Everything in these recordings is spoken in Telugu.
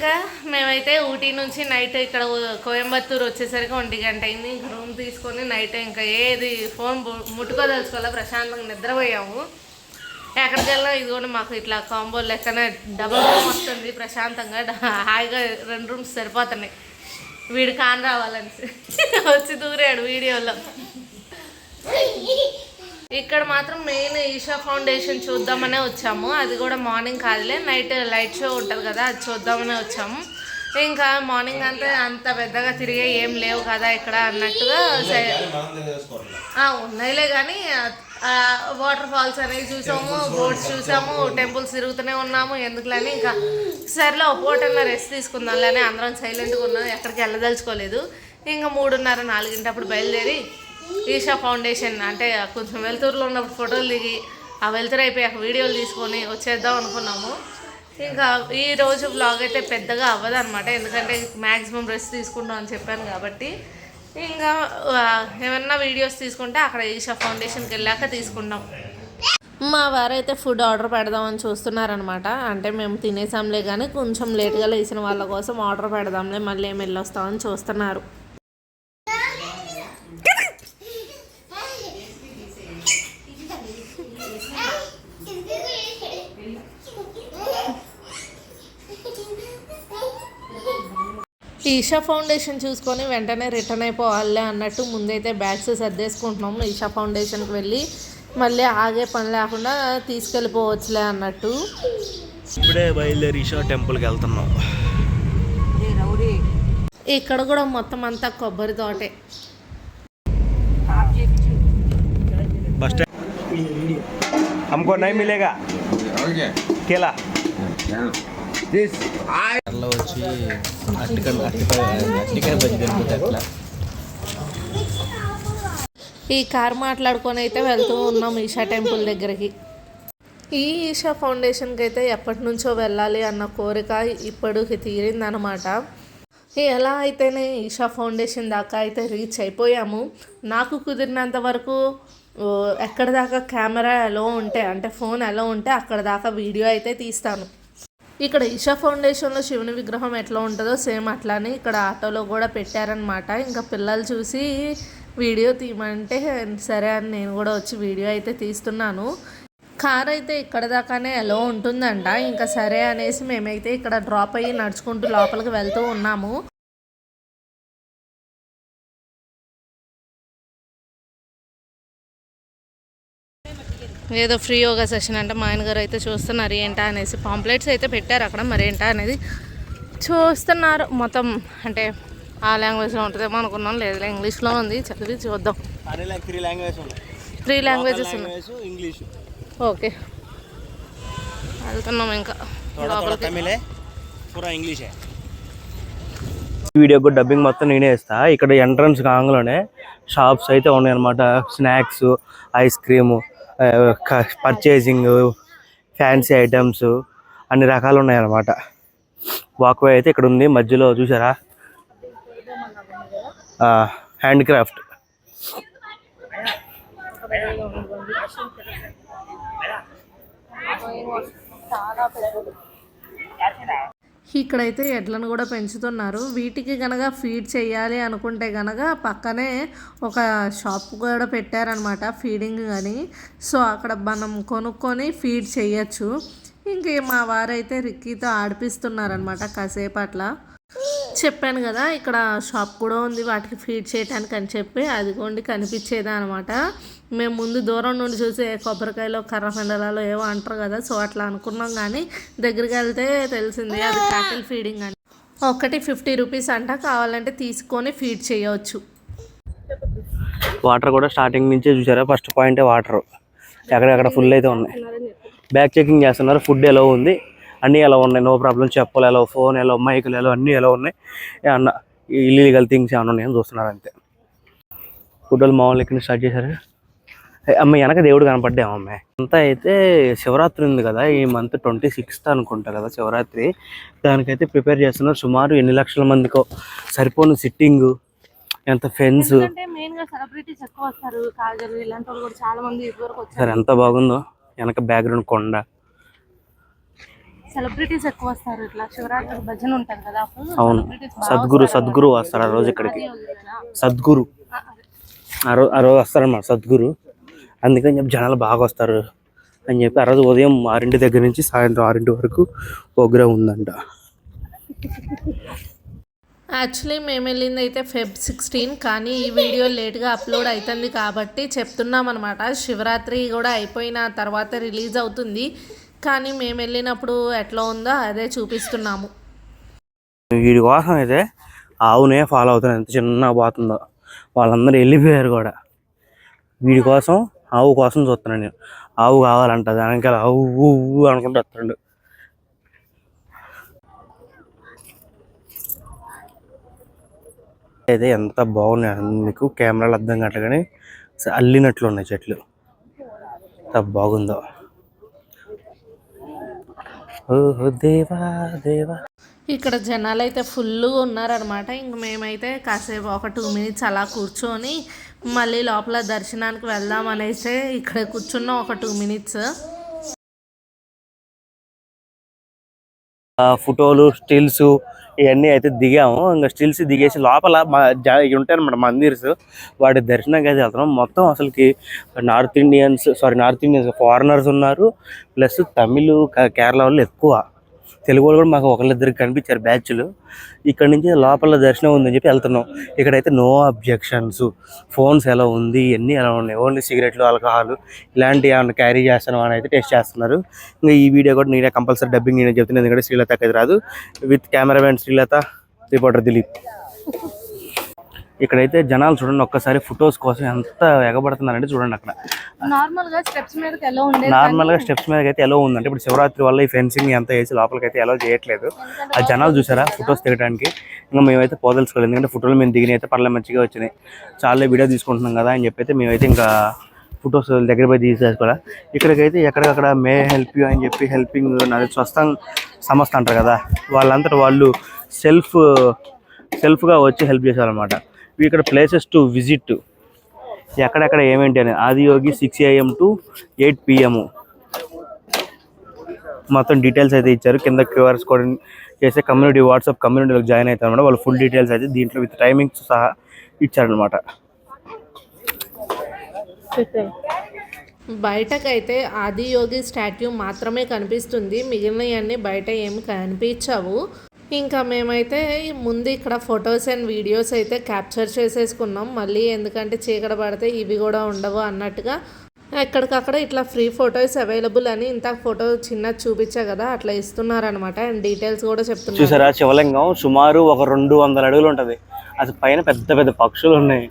ఇంకా మేమైతే ఊటీ నుంచి నైట్ ఇక్కడ కోయంబత్తూరు వచ్చేసరికి ఒంటి గంట అయింది. రూమ్ తీసుకొని నైట్ ఇంకా ఏది ఫోన్ ముట్టుకోదలుచుకోవాలా ప్రశాంతంగా నిద్రపోయాము. ఎక్కడికి వెళ్ళినా ఇది కూడా మాకు ఇట్లా కాంబో లెక్కనే డబుల్ రూమ్ వస్తుంది ప్రశాంతంగా. హాయిగా రెండు రూమ్స్ సరిపోతున్నాయి. వీడు కాన్ రావాలని. వచ్చి దూరాడు వీడియోలో. ఇక్కడ మాత్రం మెయిన్ ఈషా ఫౌండేషన్ చూద్దామనే వచ్చాము. అది కూడా మార్నింగ్ కాదులే నైట్ లైట్ షో ఉంటుంది కదా అది చూద్దామనే వచ్చాము. ఇంకా మార్నింగ్ అంతా అంత పెద్దగా తిరిగే ఏం లేవు కదా ఇక్కడ అన్నట్టుగా సై- ఉన్నాయిలే కానీ వాటర్ ఫాల్స్ అనేవి చూసాము బోట్స్ చూసాము టెంపుల్స్ తిరుగుతూనే ఉన్నాము ఎందుకులని ఇంకా సర్లో ఒక రెస్ట్ తీసుకుందాంలే అందరం సైలెంట్గా ఉన్నాం ఎక్కడికి వెళ్ళదలుచుకోలేదు. ఇంకా మూడున్నర నాలుగింటప్పుడు బయలుదేరి ఈషా ఫౌండేషన్ అంటే కొంచెం వెలుతురులో ఉన్నప్పుడు ఫోటోలు దిగి ఆ వెలుతురు అయిపోయాక వీడియోలు తీసుకొని వచ్చేద్దాం అనుకున్నాము. ఇంకా ఈ రోజు బ్లాగ్ అయితే పెద్దగా అవ్వదు అనమాట ఎందుకంటే మ్యాక్సిమం రెస్ట్ తీసుకుంటాం అని చెప్పాను కాబట్టి. ఇంకా ఏమన్నా వీడియోస్ తీసుకుంటే అక్కడ ఈషా ఫౌండేషన్కి వెళ్ళాక తీసుకుంటాం. మా వారైతే ఫుడ్ ఆర్డర్ పెడదామని చూస్తున్నారనమాట అంటే మేము తినేసాంలే కానీ కొంచెం లేట్గా లేచిన వాళ్ళ కోసం ఆర్డర్ పెడదాంలే మళ్ళీ ఏమి వెళ్ళొస్తామని చూస్తున్నారు. ఈషా ఫౌండేషన్ చూసుకొని వెంటనే రిటర్న్ అయిపోవాలి అన్నట్టు ముందైతే బ్యాగ్స్ సర్దేసుకుంటున్నాము ఈషా ఫౌండేషన్కి వెళ్ళి మళ్ళీ ఆగే పని లేకుండా తీసుకెళ్ళిపోవచ్చులే అన్నట్టు ఇప్పుడే బయలుదేరి ఈషా టెంపుల్కి వెళ్తున్నాం ఇక్కడ కూడా మొత్తం అంతా కొబ్బరి తోటే బస్ స్టాండ్ हमको नहीं मिलेगा केला అట్లా వచ్చి బజ్జి తిరుగుతుంది అట్లా ఈ కార్ మాట్లాడుకొని అయితే వెళ్తూ ఉన్నాం ఈషా టెంపుల్ దగ్గరికి. ఈ ఈషా ఫౌండేషన్కి అయితే ఎప్పటి నుంచో వెళ్ళాలి అన్న కోరిక ఇప్పటికి తీరిందనమాట ఎలా అయితేనే ఈషా ఫౌండేషన్ దాకా అయితే రీచ్ అయిపోయాము. నాకు కుదిరినంత వరకు ఎక్కడ దాకా కెమెరా ఎలా ఉంటే అంటే ఫోన్ ఎలా ఉంటే అక్కడ దాకా వీడియో అయితే తీస్తాను. ఇక్కడ ఈషా ఫౌండేషన్లో శివుని విగ్రహం ఎట్లా ఉంటుందో సేమ్ అట్లానే ఇక్కడ ఆటోలో కూడా పెట్టారనమాట ఇంకా పిల్లలు చూసి వీడియో తీయమంటే సరే అని నేను కూడా వచ్చి వీడియో అయితే తీస్తున్నాను. కార్ అయితే ఇక్కడ దాకానే ఎలా ఉంటుందంట. ఇంకా సరే అనేసి మేమైతే ఇక్కడ డ్రాప్ అయ్యి నడుచుకుంటూ లోపలికి వెళ్తూ ఉన్నాము. ఏదో ఫ్రీ యోగా సెషన్ అంటే మా ఆయన గారు అయితే చూస్తున్నారు ఏంటా అనేసి పాంప్లెట్స్ అయితే పెట్టారు అక్కడ. మరి ఏంటా అనేది చూస్తున్నారు. మొత్తం అంటే ఆ లాంగ్వేజ్లో ఉంటుందేమో అనుకున్నాం. లేదు ఇంగ్లీష్లో ఉంది. చదివి చూద్దాం. త్రీ లాంగ్వేజెస్ ఉన్నాయి. English okay. వెళ్తున్నాం ఇంకా తమిళే వీడియోకు డబ్బింగ్ మొత్తం నేనే ఇస్తాను ఇక్కడ ఎంట్రన్స్ కాంగ్లోనే షాప్స్ అయితే ఉన్నాయి అనమాట snacks ice cream purchasing fancy items అన్ని రకాలు ఉన్నాయి అన్నమాట వాక్వే అయితే ఇక్కడ ఉంది. మధ్యలో చూసారా హ్యాండ్ క్రాఫ్ట్ ఇక్కడైతే ఎడ్లను కూడా పెంచుతున్నారు. వీటికి గనక ఫీడ్ చేయాలి అనుకుంటే గనక పక్కనే ఒక షాప్ కూడా పెట్టారనమాట ఫీడింగ్ అని. సో అక్కడ మనం కొనుక్కొని ఫీడ్ చేయొచ్చు. ఇంకే మా వారైతే రిక్కీతో ఆడిపిస్తున్నారనమాట కాసేపు అట్లా చెప్పాను కదా ఇక్కడ షాప్ కూడా ఉంది వాటికి ఫీడ్ చేయడానికి అని చెప్పి అదిగోండి కనిపించేదా అనమాట మేము ముందు దూరం నుండి చూసే కొబ్బరికాయలో కర్ర పెండలాలో ఏవో అంటారు కదా సో అట్లా అనుకున్నాం కానీ దగ్గరికి వెళ్తే తెలిసింది అది క్యాటిల్ ఫీడింగ్ అని. ఒకటి ఫిఫ్టీ రూపీస్ అంట కావాలంటే తీసుకొని ఫీడ్ చేయవచ్చు వాటర్ కూడా స్టార్టింగ్ నుంచి చూసారా ఫస్ట్ పాయింటే వాటర్. ఎక్కడెక్కడ ఫుల్ అయితే ఉన్నాయి. బ్యాగ్ చెకింగ్ చేస్తున్నారు ఫుడ్ ఎలా ఉంది అన్నీ ఎలా ఉన్నాయి నో ప్రాబ్లం చెప్పులు ఎలా ఫోన్ ఎలా మైకులు ఎలా అన్నీ ఎలా ఉన్నాయి. అన్న ఇల్లీగల్ థింగ్స్ ఏమన్నా ఉన్నాయని చూస్తున్నారు అంతే. ఫుడ్ వాళ్ళు మామూలు ఎక్కడ స్టార్ట్ చేశారు? అమ్మ వెనక దేవుడు కనపడ్డాము అమ్మాయి అంతా అయితే శివరాత్రి ఉంది కదా ఈ మంత్ ట్వంటీ సిక్స్త్ అనుకుంటా కదా శివరాత్రి. దానికైతే ప్రిపేర్ చేస్తున్నారు. సుమారు ఎన్ని లక్షల మందికో సరిపోను సిట్టింగ్ ఎంత ఫెన్స్. సరే ఎంత బాగుందో వెనక బ్యాక్గ్రౌండ్ కొండ. సెలబ్రిటీస్ ఎక్కువ వస్తారు ఇట్లా శివరాత్రి భజన ఉంటది కదా అవును. సద్గురు సద్గురు వస్తారు ఆ రోజు ఇక్కడికి. సద్గురు. ఆ రోజు ఆ రోజు వస్తారన్నమాట సద్గురు. అందుకని చెప్పి జనాలు బాగా వస్తారు అని చెప్పి ఆ రోజు ఉదయం ఆరింటి దగ్గర నుంచి సాయంత్రం ఆరింటి వరకు ప్రోగ్రామ్ ఉందంట. యాక్చువల్లీ మేము వెళ్ళింది అయితే ఫెబ్ సిక్స్టీన్ కానీ ఈ వీడియో లేట్గా అప్లోడ్ అవుతుంది కాబట్టి చెప్తున్నాం అనమాట శివరాత్రి కూడా అయిపోయిన తర్వాత రిలీజ్ అవుతుంది. కానీ మేము వెళ్ళినప్పుడు ఎట్లా ఉందో అదే చూపిస్తున్నాము. వీడి కోసం అయితే ఆవునే ఫాలో అవుతాను ఎంత చిన్న పోతుందో వాళ్ళందరూ వెళ్ళిపోయారు కూడా. వీడి కోసం ఆవు కోసం చూస్తున్నాను నేను. ఆవు కావాలంట దానికి ఆవు ఊ అనుకుంటూ వస్తాడు. అయితే ఎంత బాగున్నాయి మీకు కెమెరాలు అర్థం కావట్లే కానీ అల్లినట్లు ఉన్నాయి చెట్లు. ఎంత బాగుందో. ఓహో దేవా దేవా. ఇక్కడ జనాలు అయితే ఫుల్గా ఉన్నారనమాట ఇంక మేమైతే కాసేపు ఒక టూ మినిట్స్ అలా కూర్చొని మళ్ళీ లోపల దర్శనానికి వెళ్దాం అనేసి ఇక్కడ కూర్చున్నాం ఒక టూ మినిట్స్. ఫోటోలు స్టిల్స్ ఇవన్నీ అయితే దిగాము. ఇంకా స్టిల్స్ దిగేసి లోపల మా ఉంటాయి మందిర్స్. వాటి దర్శనంకి అయితే వెళ్తున్నాం. మొత్తం అసలుకి north Indians sorry north Indians foreigners ఉన్నారు. ప్లస్ తమిళ్ కేరళ వాళ్ళు ఎక్కువ. తెలుగు వాళ్ళు కూడా మాకు ఒకళ్ళిద్దరికి కనిపించారు బ్యాచ్లు. ఇక్కడ నుంచి లోపల దర్శనం ఉందని చెప్పి వెళ్తున్నాం. ఇక్కడైతే నో అబ్జెక్షన్స్ ఫోన్స్ ఎలా ఉంది ఇవన్నీ ఎలా ఉన్నాయి ఓన్లీ సిగరెట్లు ఆల్కహాల్ ఇలాంటివి ఏమైనా క్యారీ చేస్తాను అని అయితే టెస్ట్ చేస్తున్నారు. ఇంకా ఈ వీడియో కూడా నేనే కంపల్సరీ డబ్బింగ్ నేనే చెప్తున్నాను. ఎందుకంటే శ్రీలత అయితే రాదు. With cameraman Srilatha reporter Dilip. ఇక్కడైతే జనాలు చూడండి ఒక్కసారి ఫొటోస్ కోసం ఎంత ఎగబడుతున్నారంటే చూడండి అక్కడ. నార్మల్గా స్టెప్స్ మీదకి ఎలా ఉండేది నార్మల్గా స్టెప్స్ మీద అయితే ఎలా ఉందంటే ఇప్పుడు శివరాత్రి వల్ల ఈ ఫెన్సింగ్ ఎంత వేసి లోపలికి అయితే ఎలా చేయట్లేదు ఆ జనాలు చూసారా ఫొటోస్ దిగడానికి? ఇంకా మేమైతే పోదలుచుకోలేదు ఎందుకంటే ఫోటోలు మేము దిగిన అయితే పర్లే మంచిగా వచ్చినాయి. చాలా వీడియో తీసుకుంటున్నాం కదా అని చెప్పి అయితే మేమైతే ఇంకా ఫొటోస్ దగ్గర పోయి తీసేసుకోవాలి ఇక్కడికైతే ఎక్కడికక్కడ మే హెల్ప్ యూ అని చెప్పి హెల్పింగ్ నాది స్వస్థం సంస్థ అంటారు కదా వాళ్ళంతటా వాళ్ళు సెల్ఫ్ సెల్ఫ్గా వచ్చి హెల్ప్ చేశారనమాట ఇక్కడ ప్లేసెస్ టు విజిట్ ఎక్కడెక్కడ ఏమేంటి అని. Adiyogi six AM to eight PM మొత్తం డీటెయిల్స్ అయితే ఇచ్చారు. కింద క్యూఆర్స్ కోడ్ చేసే కమ్యూనిటీ వాట్సాప్ కమ్యూనిటీలో జాయిన్ అవుతారు అనమాట వాళ్ళు ఫుల్ డీటెయిల్స్ అయితే దీంట్లో విత్ టైమింగ్స్ సహా ఇచ్చారనమాట బయటకైతే ఆదియోగి స్టాట్యూ మాత్రమే కనిపిస్తుంది. మిగిలినవన్నీ బయట ఏమి కనిపించవు. ఇంకా మేమైతే ముందు ఇక్కడ ఫొటోస్ అండ్ వీడియోస్ అయితే క్యాప్చర్ చేసేసుకున్నాం. మళ్ళీ ఎందుకంటే చీకట పడితే ఇవి కూడా ఉండవు అన్నట్టుగా. ఎక్కడికక్కడ ఇట్లా ఫ్రీ ఫొటోస్ అవైలబుల్ అని ఇంత ఫోటో చిన్న చూపించా కదా అట్లా ఇస్తున్నారనమాట అండ్ డీటెయిల్స్ కూడా చెప్తున్నారు. చూసారా? శివలింగం సుమారు ఒక రెండు వందల అడుగులు ఉంటుంది. అసలు పైన పెద్ద పెద్ద పక్షులు ఉన్నాయి.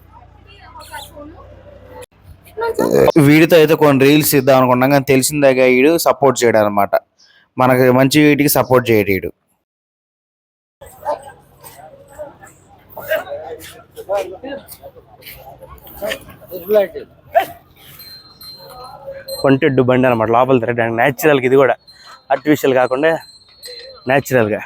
వీడితో అయితే కొన్ని రీల్స్ ఇద్దాం అనుకున్నాం కానీ తెలిసిందాగా వీడు సపోర్ట్ చేయడం అనమాట మనకి మంచి వీటికి సపోర్ట్ చేయడు కొంటెడ్డు బండి అనమాట లోపల తిరగడానికి న్యాచురల్గా ఇది కూడా. ఆర్టిఫిషియల్ కాకుండా న్యాచురల్గా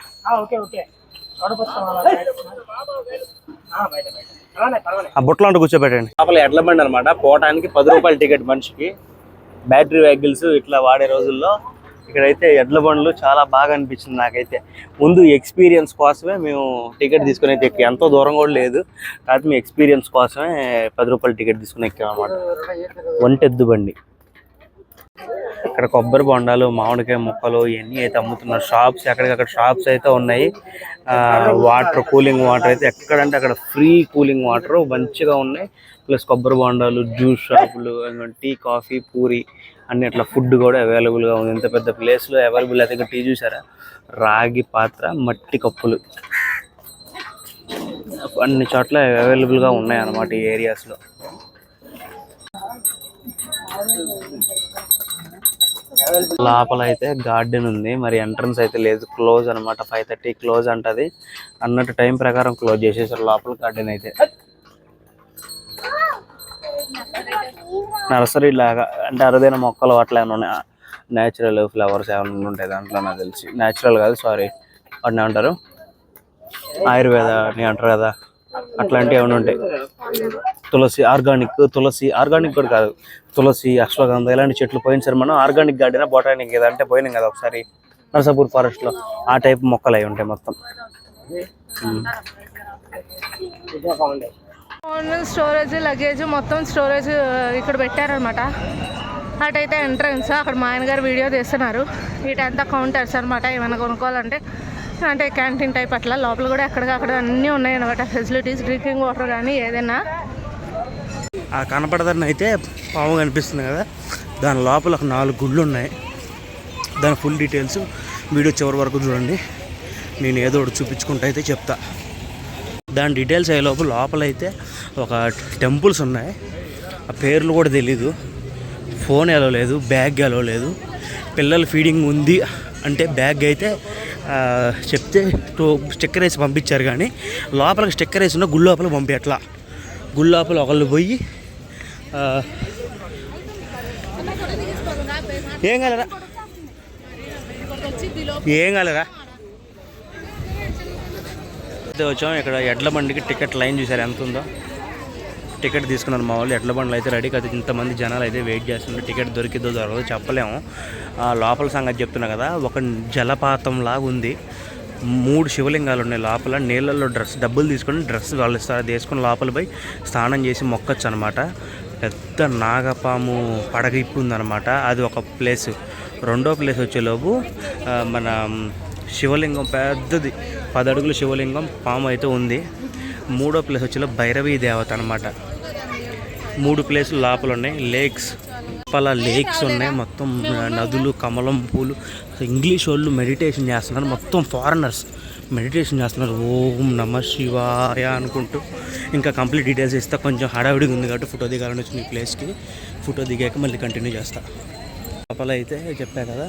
ఆ బుట్టలో అంటూ కూర్చోబెట్టండి. లోపల ఎడ్ల బండి అనమాట పోవటానికి పది రూపాయల టికెట్ మనిషికి. బ్యాటరీ వెహికల్స్ ఇట్లా వాడే రోజుల్లో ఇక్కడైతే ఎడ్ల బండ్లు చాలా బాగా అనిపించింది నాకైతే. ముందు ఎక్స్పీరియన్స్ కోసమే మేము టికెట్ తీసుకుని అయితే ఎక్కి. ఎంతో దూరం కూడా లేదు. కాకపోతే మీ ఎక్స్పీరియన్స్ కోసమే పది రూపాయలు టికెట్ తీసుకుని ఎక్కామన్నమాట ఒంటెద్దు బండి. ఇక్కడ కొబ్బరి బొండాలు మామిడికాయ ముక్కలు ఇవన్నీ అయితే అమ్ముతున్నారు. షాప్స్ ఎక్కడికక్కడ షాప్స్ అయితే ఉన్నాయి. వాటర్ కూలింగ్ వాటర్ అయితే ఎక్కడంటే అక్కడ ఫ్రీ కూలింగ్ వాటర్ మంచిగా ఉన్నాయి. ప్లస్ కొబ్బరి బొండాలు జ్యూస్ షాపులు టీ కాఫీ పూరి అన్ని అట్లా ఫుడ్ కూడా అవైలబుల్గా ఉంది. ఇంత పెద్ద ప్లేస్లో అవైలబుల్ అయితే ఇక్కడ టీ చూసారా? రాగి పాత్ర మట్టి కప్పులు. అన్ని చోట్ల అవైలబుల్గా ఉన్నాయి అన్నమాట ఈ ఏరియాస్లో లోపల అయితే గార్డెన్ ఉంది. మరి ఎంట్రన్స్ అయితే లేదు. క్లోజ్ అన్నమాట. ఫైవ్ థర్టీ క్లోజ్ అంటది. అన్నట్టు టైం ప్రకారం క్లోజ్ చేసేసారు. లోపల గార్డెన్ అయితే. నర్సరీ లాగా అంటే అరుదైన మొక్కలు అట్లా ఏమైనా ఉన్నాయి? న్యాచురల్ ఫ్లవర్స్ ఏమైనా ఉంటాయి దాంట్లో నాకు తెలిసి. న్యాచురల్ కాదు సారీ వాటిని ఏమంటారు? ఆయుర్వేద అని అంటారు కదా. అట్లాంటివి ఏమైనా ఉంటాయి తులసి ఆర్గానిక్ తులసి ఆర్గానిక్ కూడా కాదు. తులసి అశ్వగంధ ఇలాంటి చెట్లు పోయినసారి మనం ఆర్గానిక్ గార్డెన్ బొటానిక్ అంటే పోయినాం కదా ఒకసారి. నర్సాపూర్ ఫారెస్ట్లో ఆ టైప్ మొక్కలు అవి ఉంటాయి మొత్తం. ఫోన్ స్టోరేజ్ లగేజ్ మొత్తం స్టోరేజ్ ఇక్కడ పెట్టారనమాట అటైతే ఎంట్రన్స్ అక్కడ మా ఆయన గారు వీడియో తీస్తున్నారు. ఇటంతా కౌంటర్స్ అనమాట ఏమైనా కొనుక్కోవాలంటే. అంటే క్యాంటీన్ టైప్ అట్లా లోపల కూడా ఎక్కడికక్కడ అన్నీ ఉన్నాయి అనమాట ఫెసిలిటీస్ డ్రింకింగ్ వాటర్ కానీ ఏదైనా. ఆ కనపడదని అయితే పాము కనిపిస్తుంది కదా. దాని లోపల ఒక నాలుగు గుళ్ళు ఉన్నాయి. దాని ఫుల్ డీటెయిల్స్ వీడియో చివరి వరకు చూడండి. నేను ఏదో ఒకటి చూపించుకుంటా అయితే చెప్తా. దాని డీటెయిల్స్ అయ్యే లోపల లోపల అయితే ఒక టెంపుల్స్ ఉన్నాయి. ఆ పేర్లు కూడా తెలీదు. ఫోన్ ఎలా లేదు బ్యాగ్ ఎలా లేదు. పిల్లల ఫీడింగ్ ఉంది అంటే బ్యాగ్ అయితే చెప్తే స్టిక్కర్ వేసి పంపించారు కానీ లోపలికి స్టిక్కర్ వేసి ఉన్న గుడి లోపలికి పంపించట్లా గుడి లోపల ఒకళ్ళు పోయి ఏం కలరా ఏం కలరా వచ్చాం ఇక్కడ ఎడ్ల బండికి టికెట్ లైన్ చూసారు ఎంత ఉందో? టికెట్ తీసుకున్నారు మా వాళ్ళు. ఎడ్ల బండ్లు అయితే రెడీ కదా. ఇంతమంది జనాలు అయితే వెయిట్ చేస్తున్నారు. టికెట్ దొరికిద్దో దొరకదు చెప్పలేము. ఆ, లోపల సంగతి చెప్తున్నా కదా ఒక జలపాతం లాగా ఉంది. మూడు శివలింగాలు ఉన్నాయి లోపల. నీళ్ళల్లో డ్రెస్ డబ్బులు తీసుకొని డ్రెస్ వాళ్ళు ఇస్తారు అది లోపల పోయి స్నానం చేసి మొక్కచ్చు అనమాట పెద్ద నాగపాము పడగ ఇప్పు ఉందన్నమాట అది ఒక ప్లేస్ రెండో ప్లేస్ వచ్చేలోపు మన శివలింగం పెద్దది. పది అడుగుల శివలింగం పాము అయితే ఉంది. మూడో ప్లేస్ వచ్చి భైరవీ దేవత అనమాట మూడు ప్లేసులు లోపల ఉన్నాయి లేక్స్. లోపల లేక్స్ ఉన్నాయి. మొత్తం నదులు కమలం పూలు. ఇంగ్లీష్ వాళ్ళు మెడిటేషన్ చేస్తున్నారు. మొత్తం ఫారినర్స్ మెడిటేషన్ చేస్తున్నారు. ఓం నమ శివాయ అనుకుంటూ. ఇంకా కంప్లీట్ డీటెయిల్స్ ఇస్తా. కొంచెం హడావిడిగా ఉంది కాబట్టి ఫోటో దిగాలని వచ్చిన ఈ ప్లేస్కి. ఫోటో దిగాక మళ్ళీ కంటిన్యూ చేస్తా. లోపల అయితే చెప్పా కదా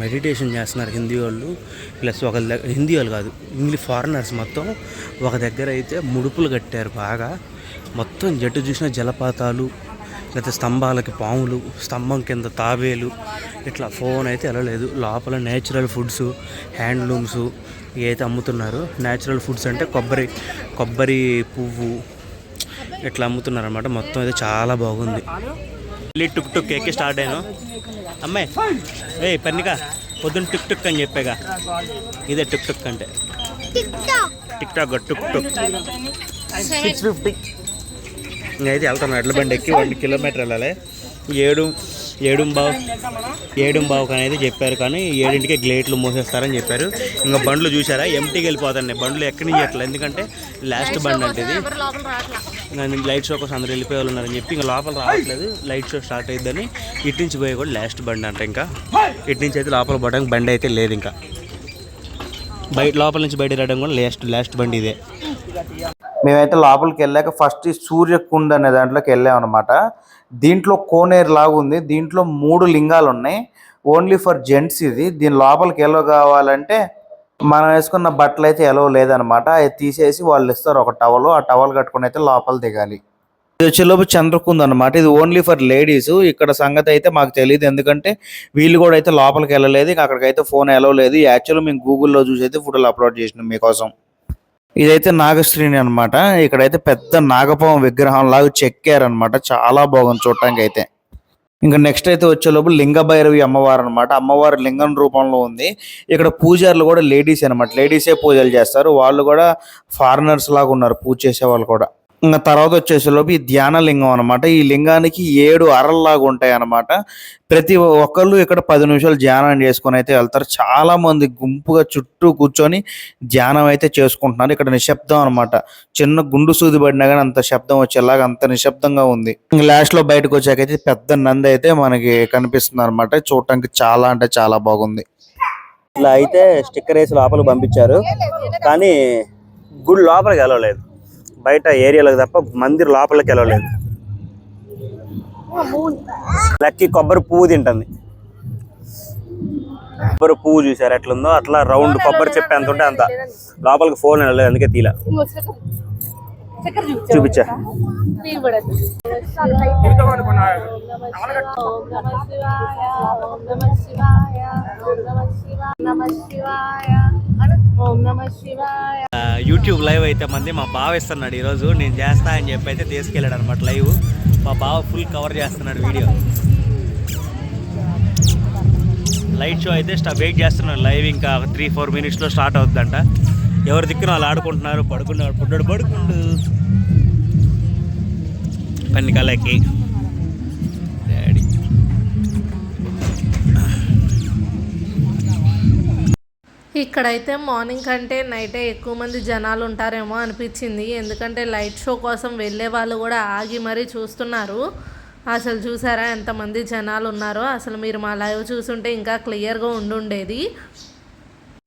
మెడిటేషన్ చేస్తున్నారు హిందీ వాళ్ళు ప్లస్ ఒక దగ్గ- హిందీ వాళ్ళు కాదు ఇంగ్లీష్ ఫారినర్స్ మొత్తం ఒక దగ్గర అయితే ముడుపులు కట్టారు బాగా. మొత్తం జట్టు చూసిన జలపాతాలు లేకపోతే స్తంభాలకి పాములు స్తంభం కింద తాబేలు ఇట్లా ఫోన్ అయితే వెళ్ళలేదు. లోపల నేచురల్ ఫుడ్స్ హ్యాండ్లూమ్స్ ఏదైతే అమ్ముతున్నారు నేచురల్ ఫుడ్స్ అంటే కొబ్బరి కొబ్బరి పువ్వు ఇట్లా అమ్ముతున్నారనమాట మొత్తం అయితే చాలా బాగుంది. మళ్ళీ టుక్ టుక్ ఎక్కి స్టార్ట్ అయ్యాను అమ్మాయి ఏ పన్నిక పొద్దున్న టుక్ టుక్ అని చెప్పాగా. ఇదే టుక్ టుక్ అంటే. TikTok tuk tuk. Six fifty ఇంకైతే వెళ్తాను ఎడ్ల బండి ఎక్కి వన్ కిలోమీటర్ వెళ్ళాలి. ఏడు ఏడు బావు ఏడు బావుకి అనేది చెప్పారు కానీ ఏడింటికి గ్లేట్లు మూసేస్తారని చెప్పారు. ఇంకా బండ్లు చూసారా ఎంటీకి వెళ్ళిపోతున్నాయి. బండ్లు ఎక్కడి నుంచి ఎట్లా ఎందుకంటే లాస్ట్ బండి అంటే ఇది లైట్ షో కోసం అందరూ వెళ్ళిపోయే వాళ్ళు ఉన్నారని చెప్పి ఇంకా లోపల రావట్లేదు. లైట్ షో స్టార్ట్ అయ్యిద్దని ఇటు నుంచి పోయి కూడా లాస్ట్ బండి అంట ఇంకా. ఇటు నుంచి అయితే లోపల పోవడానికి బండి అయితే లేదు ఇంకా. బయట లోపల నుంచి బయట రావడం కూడా లాస్ట్ లాస్ట్ బండి ఇదే. మేమైతే లోపలికి వెళ్ళాక ఫస్ట్ ఈ సూర్యకుండ అనే దాంట్లోకి వెళ్ళాం అనమాట దీంట్లో కోనేరు లాగుంది దీంట్లో మూడు లింగాలు ఉన్నాయి. ఓన్లీ ఫర్ జెంట్స్ ఇది. దీని లోపలికి ఎలా కావాలంటే మనం వేసుకున్న బట్టలు అయితే ఎలా లేదనమాట. అది తీసేసి వాళ్ళు ఇస్తారు ఒక టవల్ ఆ టవల్ కట్టుకుని అయితే లోపల దిగాలి. ఇది వచ్చేలోపు చంద్రకుంద్ అనమాట ఇది ఓన్లీ ఫర్ లేడీస్. ఇక్కడ సంగతి అయితే మాకు తెలియదు ఎందుకంటే వీళ్ళు కూడా అయితే లోపలికి వెళ్ళలేదు. ఇక అక్కడికైతే ఫోన్ ఎలా లేదు. యాక్చువల్ మేము గూగుల్లో చూసి అయితే ఫోటోలు అప్లోడ్ చేసినాం మీకోసం. ఇదైతే నాగశ్రీని అన్నమాట. ఇక్కడైతే పెద్ద నాగపాము విగ్రహం లాగా చెక్కారనమాట చాలా బాగుంది చూడటానికి అయితే ఇంకా నెక్స్ట్ అయితే వచ్చేలోపు లింగ భైరవి అమ్మవారు అనమాట అమ్మవారు లింగం రూపంలో ఉంది. ఇక్కడ పూజారులు కూడా లేడీస్ అనమాట లేడీసే పూజలు చేస్తారు. వాళ్ళు కూడా ఫారినర్స్ లాగా ఉన్నారు. పూజ చేసే వాళ్ళు కూడా. ఇంకా తర్వాత వచ్చేసేలోపు ఈ ధ్యాన లింగం అనమాట ఈ లింగానికి ఏడు అరల్లాగా ఉంటాయి అనమాట ప్రతి ఒక్కళ్ళు ఇక్కడ పది నిమిషాలు ధ్యానం చేసుకొని అయితే వెళ్తారు. చాలా మంది గుంపుగా చుట్టూ కూర్చొని ధ్యానం అయితే చేసుకుంటున్నారు. ఇక్కడ నిశ్శబ్దం అనమాట చిన్న గుండు సూది పడినా కానీ అంత శబ్దం వచ్చేలాగా అంత నిశ్శబ్దంగా ఉంది. లాస్ట్లో బయటకు వచ్చాకైతే పెద్ద నంది అయితే మనకి కనిపిస్తుంది అనమాట చూడటానికి చాలా అంటే చాలా బాగుంది. ఇలా అయితే స్టిక్కర్ వేసి లోపలికి పంపించారు. కానీ గుడి లోపలికి వెళ్ళలేదు. బయట ఏరియాలకు తప్ప మందిర్ లోపలికి వెళ్ళలేదు. లక్కీ కొబ్బరి పువ్వు తింటుంది. కొబ్బరి పువ్వు చూసారు ఎట్లుందో? అట్లా రౌండ్ కొబ్బరి చెప్పి ఎంత ఉంటే అంత. లోపలికి ఫోన్ వెళ్ళలేదు అందుకే తీలా చూపించా. యూట్యూబ్ లైవ్ అయితే మంది మా బావ ఇస్తున్నాడు ఈరోజు. నేను చేస్తా అని చెప్పి అయితే తీసుకెళ్ళాడు అనమాట లైవ్ మా బావ ఫుల్ కవర్ చేస్తున్నాడు వీడియో లైట్ షో అయితే వెయిట్ చేస్తున్నారు లైవ్ ఇంకా త్రీ ఫోర్ మినిట్స్లో స్టార్ట్ అవుతుందంట. ఎవరి దిక్కున వాళ్ళు ఆడుకుంటున్నారు? పడుకున్నాడు పుట్టాడు పడుకుండు. పని కలకి డాడీ. ఇక్కడైతే మార్నింగ్ కంటే నైటే ఎక్కువ మంది జనాలు ఉంటారేమో అనిపించింది. ఎందుకంటే లైట్ షో కోసం వెళ్ళే వాళ్ళు కూడా ఆగి మరీ చూస్తున్నారు. అసలు చూసారా? ఎంతమంది జనాలు ఉన్నారో. అసలు మీరు మా లైవ్ చూసుంటే ఇంకా క్లియర్గా ఉండుండేది.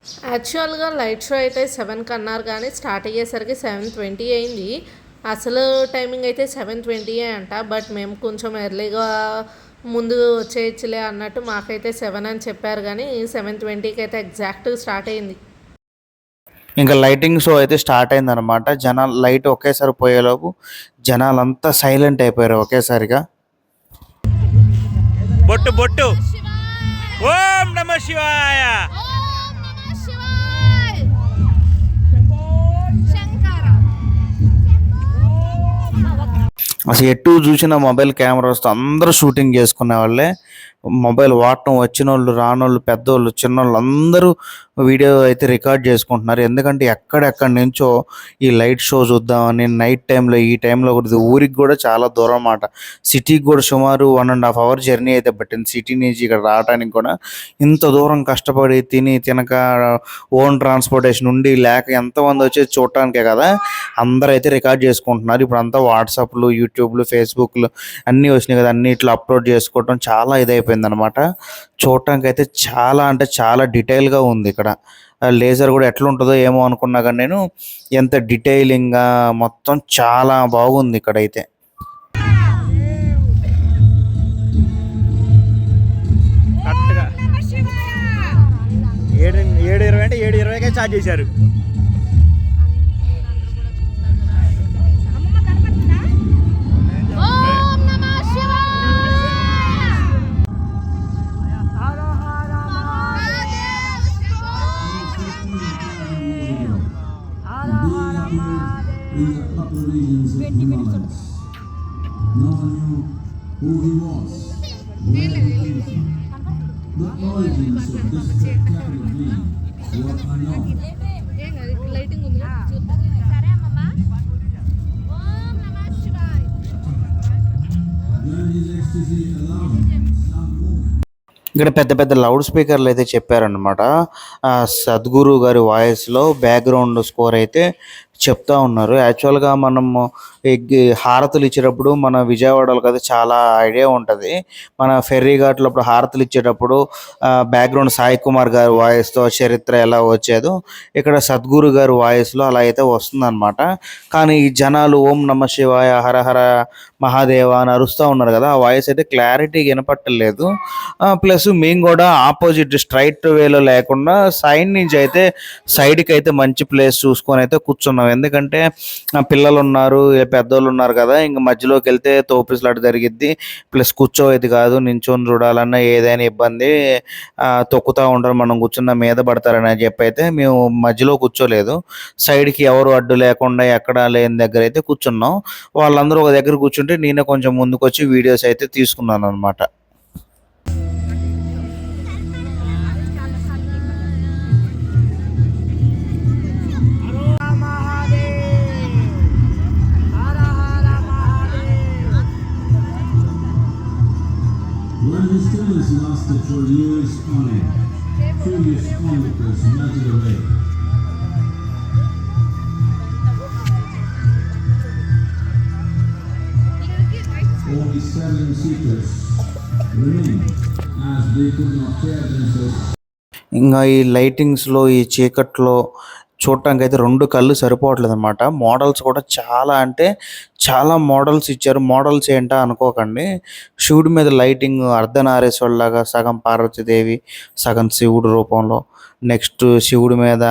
యాక్చువల్గా లైట్ షో అయితే సెవెన్కి అన్నారు కానీ స్టార్ట్ అయ్యేసరికి సెవెన్ ట్వంటీ అయింది. అసలు టైమింగ్ అయితే సెవెన్ ట్వంటీయే అంట. బట్ మేము కొంచెం ఎర్లీగా ముందు వచ్చేయచ్చులే అన్నట్టు మాకైతే సెవెన్ అని చెప్పారు కానీ సెవెన్ ట్వంటీకి అయితే ఎగ్జాక్ట్ స్టార్ట్ అయింది. ఇంకా లైటింగ్ షో అయితే స్టార్ట్ అయిందనమాట జనాలు లైట్ ఒకేసారి పోయేలోపు జనాలంతా సైలెంట్ అయిపోయారు ఒకేసారిగా. బొట్టు బొట్టు. ఓం నమ శివాయ. అసలు ఎటు చూసిన మొబైల్ కెమెరాస్తో అందరూ షూటింగ్ చేసుకునే వాళ్ళే. మొబైల్ వాడటం వచ్చిన వాళ్ళు రానోళ్ళు పెద్దోళ్ళు చిన్నోళ్ళు అందరూ వీడియో అయితే రికార్డ్ చేసుకుంటున్నారు. ఎందుకంటే ఎక్కడెక్కడి నుంచో ఈ లైట్ షో చూద్దామని నైట్ టైంలో ఈ టైంలో కూడా ఊరికి కూడా చాలా దూరం అన్నమాట. సిటీకి కూడా సుమారు one and half hour journey అయితే పట్టింది. సిటీ నుంచి ఇక్కడ రావడానికి కూడా ఇంత దూరం కష్టపడి తిని తినక ఓన్ ట్రాన్స్పోర్టేషన్ ఉండి లేక ఎంతమంది వచ్చేది చూడటానికే కదా అందరూ అయితే రికార్డ్ చేసుకుంటున్నారు. ఇప్పుడు అంతా వాట్సాప్లు యూట్యూబ్లు ఫేస్బుక్లు అన్నీ వచ్చినాయి కదా అన్ని ఇట్లా అప్లోడ్ చేసుకోవటం చాలా ఇదైపోయింది. అనమాట చూడటానికి అయితే చాలా అంటే చాలా డీటెయిల్గా ఉంది ఇక్కడ. లేజర్ కూడా ఎట్లా ఉంటుందో ఏమో అనుకున్నా కానీ నేను ఎంత డీటెయిలింగ్గా మొత్తం చాలా బాగుంది ఇక్కడైతే. ఏడు ఏడు ఇరవై అంటే ఏడు ఇరవైకే చార్జ్ చేశారు. In the upper regions of Himalayas. No one knew who he was, where he came from. The origins of this spectacular being were unknown. సరే his ecstasy allowed him some movement. ఇక్కడ పెద్ద పెద్ద లౌడ్ స్పీకర్లు అయితే చెప్పారనమాట సద్గురు గారి వాయిస్లో బ్యాక్గ్రౌండ్ స్కోర్ అయితే చెప్తా ఉన్నారు. యాక్చువల్గా మనము హారతులు ఇచ్చేటప్పుడు మన విజయవాడలో కదా చాలా ఐడియా ఉంటుంది. మన ఫెర్రీ ఘాట్లో అప్పుడు హారతులు ఇచ్చేటప్పుడు బ్యాక్గ్రౌండ్ సాయి కుమార్ గారి వాయిస్తో చరిత్ర ఎలా వచ్చేదో ఇక్కడ సద్గురు గారి వాయిస్లో అలా అయితే వస్తుందన్నమాట. కానీ ఈ జనాలు ఓం నమ శివాయ హర హర మహాదేవ అని అరుస్తూ ఉన్నారు కదా ఆ వాయిస్ అయితే క్లారిటీ వినపట్టలేదు. ప్లస్ మేము కూడా ఆపోజిట్ స్ట్రైట్ వేలో లేకుండా సైడ్ నుంచి అయితే సైడ్కి అయితే మంచి ప్లేస్ చూసుకొని అయితే కూర్చున్నాం. ఎందుకంటే పిల్లలు ఉన్నారు పెద్దోళ్ళు ఉన్నారు కదా ఇంక మధ్యలోకి వెళ్తే తోపిసలాట జరిగిద్ది. ప్లస్ కూర్చోయేది కాదు నించొని చూడాలన్నా ఏదైనా ఇబ్బంది తొక్కుతూ ఉండరు మనం కూర్చున్న మీద పడతారని చెప్పి అయితే మేము మధ్యలో కూర్చోలేదు. సైడ్కి ఎవరు అడ్డు లేకుండా ఎక్కడ లేని దగ్గర అయితే కూర్చున్నాం. వాళ్ళందరూ ఒక దగ్గర కూర్చుంటే నేనే కొంచెం ముందుకు వచ్చి వీడియోస్ అయితే తీసుకున్నాను అనమాట for years on end, previous onlookers melted away. Only seven seekers remained as they could not tear themselves ఇంకా ఈ లైటింగ్స్లో ఈ చీకట్లో చూడటానికి అయితే రెండు కళ్ళు సరిపోవట్లేదు అనమాట మోడల్స్ కూడా చాలా అంటే చాలా మోడల్స్ ఇచ్చారు. మోడల్స్ ఏంటా అనుకోకండి. శివుడి మీద లైటింగ్ అర్ధనారేశ్వరులాగా సగం పార్వతీదేవి సగం శివుడు రూపంలో. నెక్స్ట్ శివుడి మీద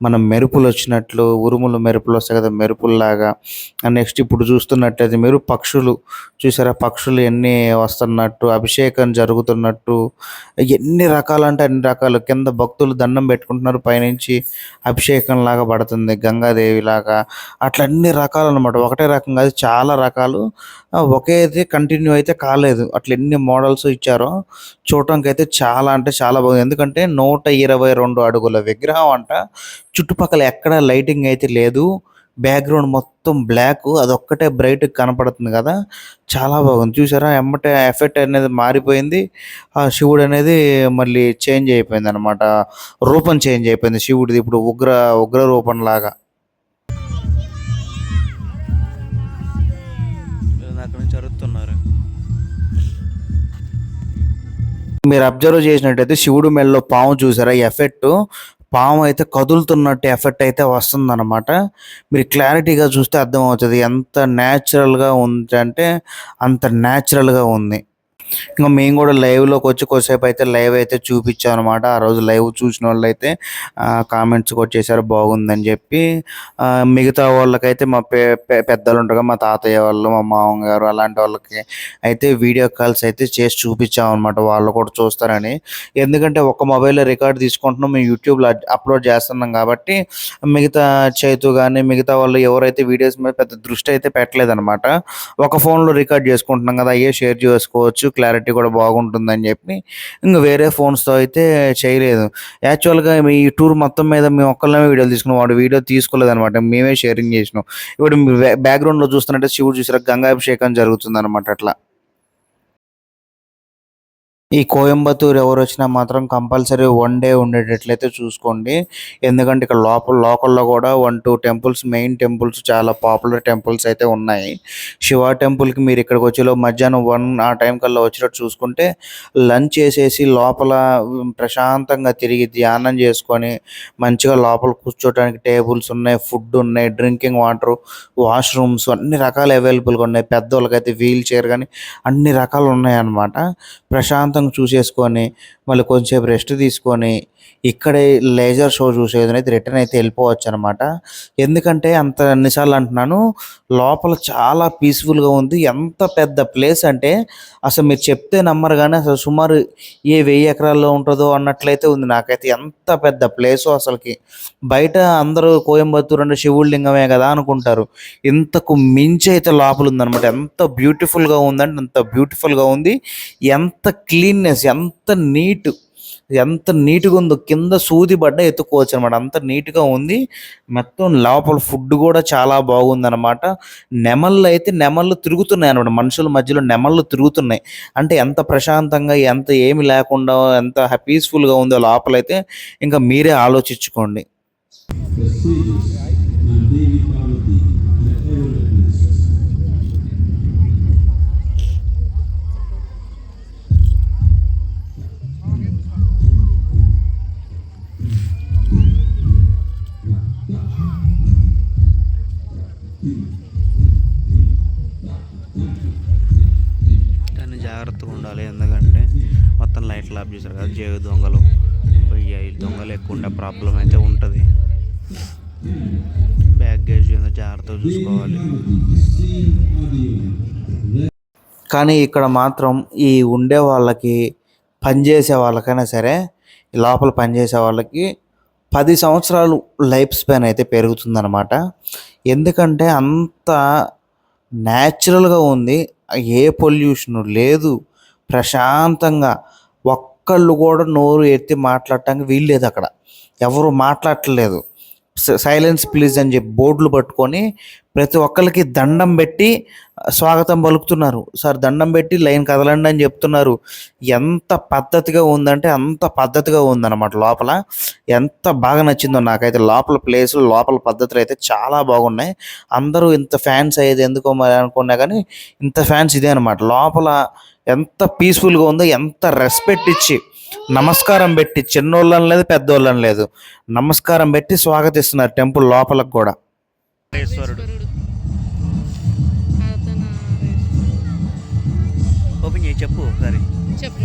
మనం మెరుపులు వచ్చినట్లు ఉరుములు మెరుపులు వస్తాయి కదా మెరుపుల్లాగా. నెక్స్ట్ ఇప్పుడు చూస్తున్నట్టయితే మీరు పక్షులు చూసారా? పక్షులు ఎన్ని వస్తున్నట్టు అభిషేకం జరుగుతున్నట్టు ఎన్ని రకాలు అంటే అన్ని రకాలు. కింద భక్తులు దండం పెట్టుకుంటున్నారు పైనుంచి అభిషేకం లాగా పడుతుంది గంగాదేవి లాగా. అట్లా అన్ని రకాలు అనమాట ఒకటే రకం కాదు చాలా రకాలు. ఒకేది ఒకే కంటిన్యూ అయితే కాలేదు. అట్లా ఎన్ని మోడల్స్ ఇచ్చారో చూడటానికి అయితే చాలా అంటే చాలా బాగుంది. ఎందుకంటే నూట ఇరవై రెండు అడుగుల విగ్రహం అంట చుట్టుపక్కల ఎక్కడ లైటింగ్ అయితే లేదు. బ్యాక్గ్రౌండ్ మొత్తం బ్లాక్ అదొక్కటే బ్రైట్ కనపడుతుంది కదా. చాలా బాగుంది. చూసారా? ఎమ్మటే ఎఫెక్ట్ అనేది మారిపోయింది. ఆ శివుడు అనేది మళ్ళీ చేంజ్ అయిపోయింది అనమాట రూపం చేంజ్ అయిపోయింది శివుడిది ఇప్పుడు ఉగ్ర ఉగ్ర రూపం లాగా అక్కడ నుంచి అరుస్తున్నారు. మీరు అబ్జర్వ్ చేసినట్టయితే శివుడు మెడలో పాము చూసారా? ఎఫెక్ట్ పాము అయితే కదులుతున్నట్టు ఎఫెక్ట్ అయితే వస్తుందన్నమాట. మీరు క్లారిటీగా చూస్తే అర్థమవుతుంది ఎంత న్యాచురల్గా ఉందంటే అంత న్యాచురల్గా ఉంది. ఇంకా మేము కూడా లైవ్లోకి వచ్చి కొద్దిసేపు అయితే లైవ్ అయితే చూపించాం అనమాట ఆ రోజు లైవ్ చూసిన వాళ్ళు అయితే కామెంట్స్ కూడా చేశారు బాగుందని చెప్పి. మిగతా వాళ్ళకైతే మా పె పెద్దలు ఉంటారు మా తాతయ్య వాళ్ళు మా మామగారు అలాంటి వాళ్ళకి అయితే వీడియో కాల్స్ అయితే చేసి చూపించాం అనమాట వాళ్ళు కూడా చూస్తారని. ఎందుకంటే ఒక మొబైల్లో రికార్డ్ తీసుకుంటున్నాం మేము యూట్యూబ్లో అప్లోడ్ చేస్తున్నాం కాబట్టి మిగతా చేతు కానీ మిగతా వాళ్ళు ఎవరైతే వీడియోస్ మీద పెద్ద దృష్టి అయితే పెట్టలేదన్నమాట. ఒక ఫోన్లో రికార్డ్ చేసుకుంటున్నాం కదా అయ్యే షేర్ చేసుకోవచ్చు. క్లారిటీ కూడా బాగుంటుందని చెప్పి ఇంకా వేరే ఫోన్స్తో అయితే చేయలేదు. యాక్చువల్గా మీ టూర్ మొత్తం మీద మేము ఒక్కళ్ళమే వీడియోలు తీసుకున్నాం. వాడు వీడియో తీసుకోలేదు అనమాట మేమే షేరింగ్ చేసినాం. ఇప్పుడు బ్యాక్గ్రౌండ్లో చూస్తున్నట్టే శివుడు చూసారా గంగాభిషేకం జరుగుతుంది అనమాట అట్లా. ఈ కోయంబత్తూర్ ఎవరు వచ్చినా మాత్రం కంపల్సరీ వన్ డే ఉండేటట్లయితే చూసుకోండి. ఎందుకంటే ఇక్కడ లోపల లోకల్లో కూడా one two temples main temples చాలా పాపులర్ టెంపుల్స్ అయితే ఉన్నాయి. శివ టెంపుల్కి మీరు ఇక్కడికి వచ్చేలో మధ్యాహ్నం వన్ ఆ టైం కల్లా వచ్చినట్టు చూసుకుంటే లంచ్ చేసేసి లోపల ప్రశాంతంగా తిరిగి ధ్యానం చేసుకొని మంచిగా లోపల కూర్చోడానికి టేబుల్స్ ఉన్నాయి ఫుడ్ ఉన్నాయి డ్రింకింగ్ వాటర్ వాష్రూమ్స్ అన్ని రకాలు అవైలబుల్గా ఉన్నాయి. పెద్దోళ్ళకైతే వీల్ చైర్ కానీ అన్ని రకాలు ఉన్నాయి అన్నమాట ప్రశాంతంగా చూసేసుకొని మళ్ళీ కొంచెంసేపు రెస్ట్ తీసుకొని ఇక్కడే లేజర్ షో చూసేది అయితే రిటర్న్ అయితే వెళ్ళిపోవచ్చు అనమాట ఎందుకంటే అంత అన్నిసార్లు అంటున్నాను లోపల చాలా పీస్ఫుల్గా ఉంది. ఎంత పెద్ద ప్లేస్ అంటే అసలు మీరు చెప్తే నమ్మరు కానీ అసలు సుమారు ఏ వెయ్యి ఎకరాల్లో ఉంటుందో అన్నట్లయితే ఉంది నాకైతే. ఎంత పెద్ద ప్లేస్ అసలుకి. బయట అందరూ కోయంబత్తూరు అంటే శివుడి లింగమే కదా అనుకుంటారు. ఇంతకు మించి అయితే లోపల ఉందన్నమాట. ఎంత బ్యూటిఫుల్గా ఉందంటే అంత బ్యూటిఫుల్గా ఉంది. ఎంత క్లీన్నెస్ ఎంత నీట్ ఎంత నీట్గా ఉందో కింద సూది పడ్డ ఎత్తుకోవచ్చు అనమాట అంత నీట్గా ఉంది. మొత్తం లోపల ఫుడ్ కూడా చాలా బాగుంది అనమాట నెమళ్ళు అయితే నెమళ్ళు తిరుగుతున్నాయి అనమాట మనుషుల మధ్యలో నెమళ్ళు తిరుగుతున్నాయి. అంటే ఎంత ప్రశాంతంగా ఎంత ఏమి లేకుండా ఎంత పీస్ఫుల్గా ఉందో లోపలైతే ఇంకా మీరే ఆలోచించుకోండి. దాన్ని జాగ్రత్తగా ఉండాలి. ఎందుకంటే మొత్తం లైట్లు ఆఫ్ చేశారు కదా. జేవి దొంగలు. దొంగలు ఎక్కువ ఉండే ప్రాబ్లం అయితే ఉంటుంది. బ్యాగేజ్ ఏదో జాగ్రత్తగా చూసుకోవాలి. కానీ ఇక్కడ మాత్రం ఈ ఉండే వాళ్ళకి పనిచేసే వాళ్ళకైనా సరే ఈ లోపల పనిచేసే వాళ్ళకి పది సంవత్సరాలు లైఫ్ స్పాన్ అయితే పెరుగుతుందన్నమాట. ఎందుకంటే అంత న్యాచురల్గా ఉంది. ఏ పొల్యూషన్ లేదు. ప్రశాంతంగా ఒక్కళ్ళు కూడా నోరు ఎత్తి మాట్లాడటానికి వీల్లేదు అక్కడ. ఎవరు మాట్లాడట్లేదు. సైలెన్స్ ప్లీజ్ అని చెప్పి బోర్డులు పట్టుకొని ప్రతి ఒక్కరికి దండం పెట్టి స్వాగతం పలుకుతున్నారు. సార్ దండం పెట్టి లైన్ కదలండి అని చెప్తున్నారు. ఎంత పద్ధతిగా ఉందంటే అంత పద్ధతిగా ఉందన్నమాట లోపల. ఎంత బాగా నచ్చిందో నాకైతే లోపల ప్లేసులు లోపల పద్ధతులు అయితే చాలా బాగున్నాయి. అందరూ ఇంత ఫ్యాన్స్ అయ్యేది ఎందుకో మరి అనుకున్నా కానీ ఇంత ఫ్యాన్స్ ఇదే అనమాట లోపల ఎంత పీస్ఫుల్గా ఉందో ఎంత రెస్పెక్ట్ ఇచ్చి నమస్కారం పెట్టి చిన్నోళ్ళని లేదు పెద్దోళ్ళని లేదు నమస్కారం పెట్టి స్వాగతిస్తున్నారు టెంపుల్ లోపలకు కూడా. ఈశ్వరుడు ఓపెన్ చేయి చెప్పు ఒకసారి. చెప్పు.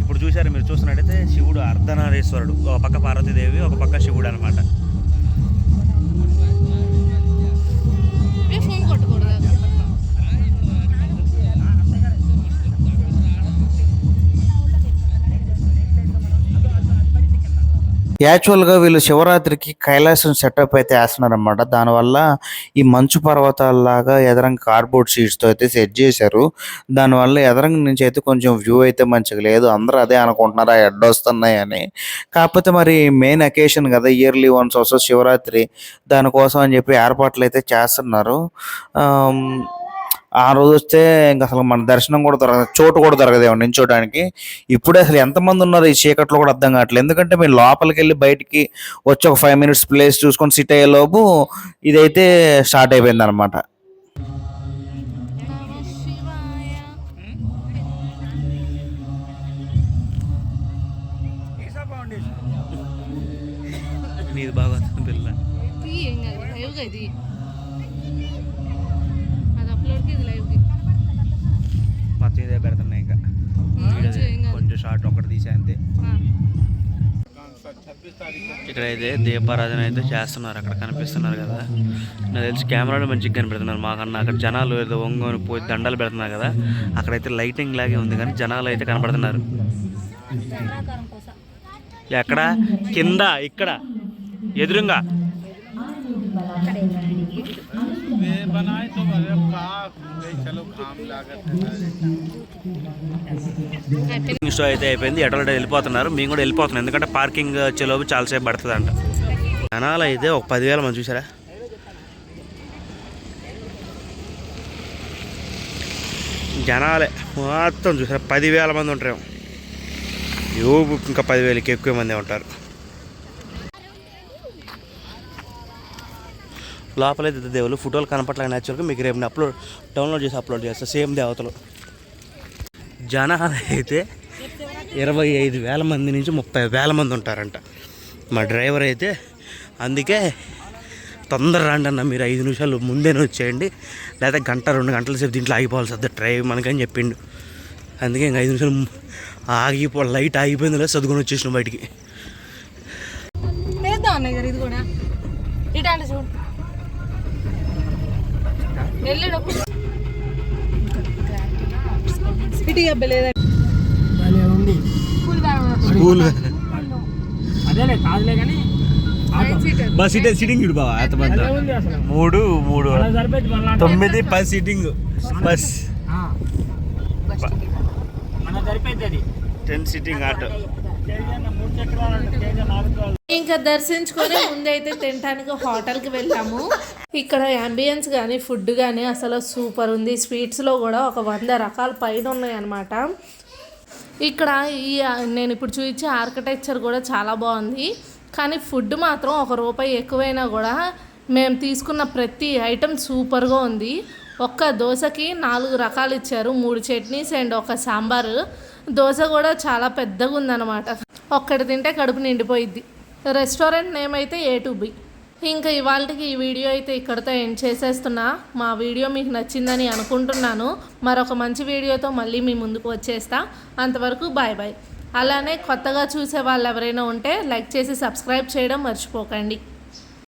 ఇప్పుడు చూసారు మీరు చూస్తున్నట్టయితే శివుడు అర్ధనారీశ్వరుడు ఒక పక్క పార్వతీదేవి ఒక పక్క శివుడు అనమాట యాక్చువల్గా వీళ్ళు శివరాత్రికి కైలాసం సెటప్ అయితే వేస్తున్నారనమాట దానివల్ల ఈ మంచు పర్వతాలలాగా ఎదరంగా కార్డ్బోర్డ్ షీట్స్తో అయితే సెట్ చేశారు. దానివల్ల ఎదరంగ నుంచి అయితే కొంచెం వ్యూ అయితే మంచిగా లేదు. అందరూ అదే అనుకుంటున్నారు ఆ అని. కాకపోతే మరి మెయిన్ అకేషన్ కదా ఇయర్లీ వన్స్ వస్తుంది శివరాత్రి దానికోసం అని చెప్పి ఏర్పాట్లు అయితే చేస్తున్నారు. ఆ రోజు వస్తే ఇంకా అసలు మన దర్శనం కూడా దొరకదు చోటు కూడా దొరకదేమో నించోడానికి ఇప్పుడే అసలు ఎంతమంది ఉన్నారు ఈ చీకట్లో కూడా అర్థం కావట్లేదు. ఎందుకంటే మీరు లోపలికి వెళ్ళి బయటికి వచ్చి ఒక ఫైవ్ మినిట్స్ ప్లేస్ చూసుకొని సిట్ అయ్యేలోపు ఇదైతే స్టార్ట్ అయిపోయింది అనమాట షార్ట్ ఒకటి తీసే అంతే. ఇక్కడైతే దీపారాధన అయితే చేస్తున్నారు. అక్కడ కనిపిస్తున్నారు కదా. నాకు తెలిసి కెమెరాలో మంచిగా కనిపెడుతున్నారు. మాకన్నా అక్కడ జనాలు ఏదో ఒంగోని పోయి దండలు పెడుతున్నారు కదా. అక్కడైతే లైటింగ్ లాగే ఉంది కానీ జనాలు అయితే కనపడుతున్నారు. ఎక్కడ? కింద ఇక్కడ. ఎదురుగా. షో అయితే అయిపోయింది. ఎటోలట వెళ్ళిపోతున్నారు. మేము కూడా వెళ్ళిపోతున్నాం. ఎందుకంటే పార్కింగ్ వచ్చేలోపు చాలాసేపు పడుతుంది అంట జనాలు అయితే ఒక పదివేల మంది చూసారా జనాలే మొత్తం చూసారా పదివేల మంది ఉంటారు యో ఇంకా పదివేలకి ఎక్కువ మంది ఉంటారు. లోపలైతే దేవులు ఫోటోలు కనపట్లే నేచురల్గా మీకు రేపు అప్లోడ్ డౌన్లోడ్ చేసి అప్లోడ్ చేస్తా సేమ్ దేవతలు. జనాలు అయితే ఇరవై ఐదు వేల మంది నుంచి ముప్పై వేల మంది ఉంటారంట. మా డ్రైవర్ అయితే అందుకే తొందర రండి అన్న మీరు ఐదు నిమిషాలు ముందేనే వచ్చేయండి. లేదా గంట రెండు గంటల సేపు దీంట్లో ఆగిపోవాలి సర్ద డ్రైవ్ మనకని చెప్పిండు. అందుకే ఇంక ఐదు నిమిషాలు ఆగిపో లైట్ ఆగిపోయింది లేదా చదువుకొని వచ్చేసిన బయటికి. వెళ్ళేటప్పుడు స్కూల్ అదేలే కాదులే కానీ బస్ సీట్ సిట్టింగ్ బావా అసలు. మూడు మూడు. తొమ్మిది పది సీటింగ్ బస్. ఆ. మన సరిపోయింది అది. Ten seating auto. ఇంకా దర్శించుకొని ముందైతే తినడానికి హోటల్కి వెళ్ళాము. ఇక్కడ అంబియన్స్ కానీ ఫుడ్ కానీ అసలు సూపర్ ఉంది. స్వీట్స్లో కూడా ఒక వంద రకాల పైన ఉన్నాయన్నమాట ఇక్కడ ఈ నేను ఇప్పుడు చూపించే ఆర్కిటెక్చర్ కూడా చాలా బాగుంది. కానీ ఫుడ్ మాత్రం ఒక రూపాయి ఎక్కువైనా కూడా మేము తీసుకున్న ప్రతి ఐటెం సూపర్గా ఉంది. ఒక్క దోశకి నాలుగు రకాలు ఇచ్చారు. మూడు చట్నీస్ అండ్ ఒక సాంబారు. దోశ కూడా చాలా పెద్దగా ఉందన్నమాట. ఒక్కటి తింటే కడుపు నిండిపోయిద్ది. రెస్టారెంట్ నేమ్ అయితే ఏ టు బి ఇంకా ఇవాళకి ఈ వీడియో అయితే ఇక్కడితో ఎండ్ చేసేస్తున్నా. మా వీడియో మీకు నచ్చిందని అనుకుంటున్నాను. మరొక మంచి వీడియోతో మళ్ళీ మీ ముందుకు వచ్చేస్తా. అంతవరకు బాయ్ బాయ్. అలానే కొత్తగా చూసే వాళ్ళు ఎవరైనా ఉంటే లైక్ చేసి సబ్స్క్రైబ్ చేయడం మర్చిపోకండి.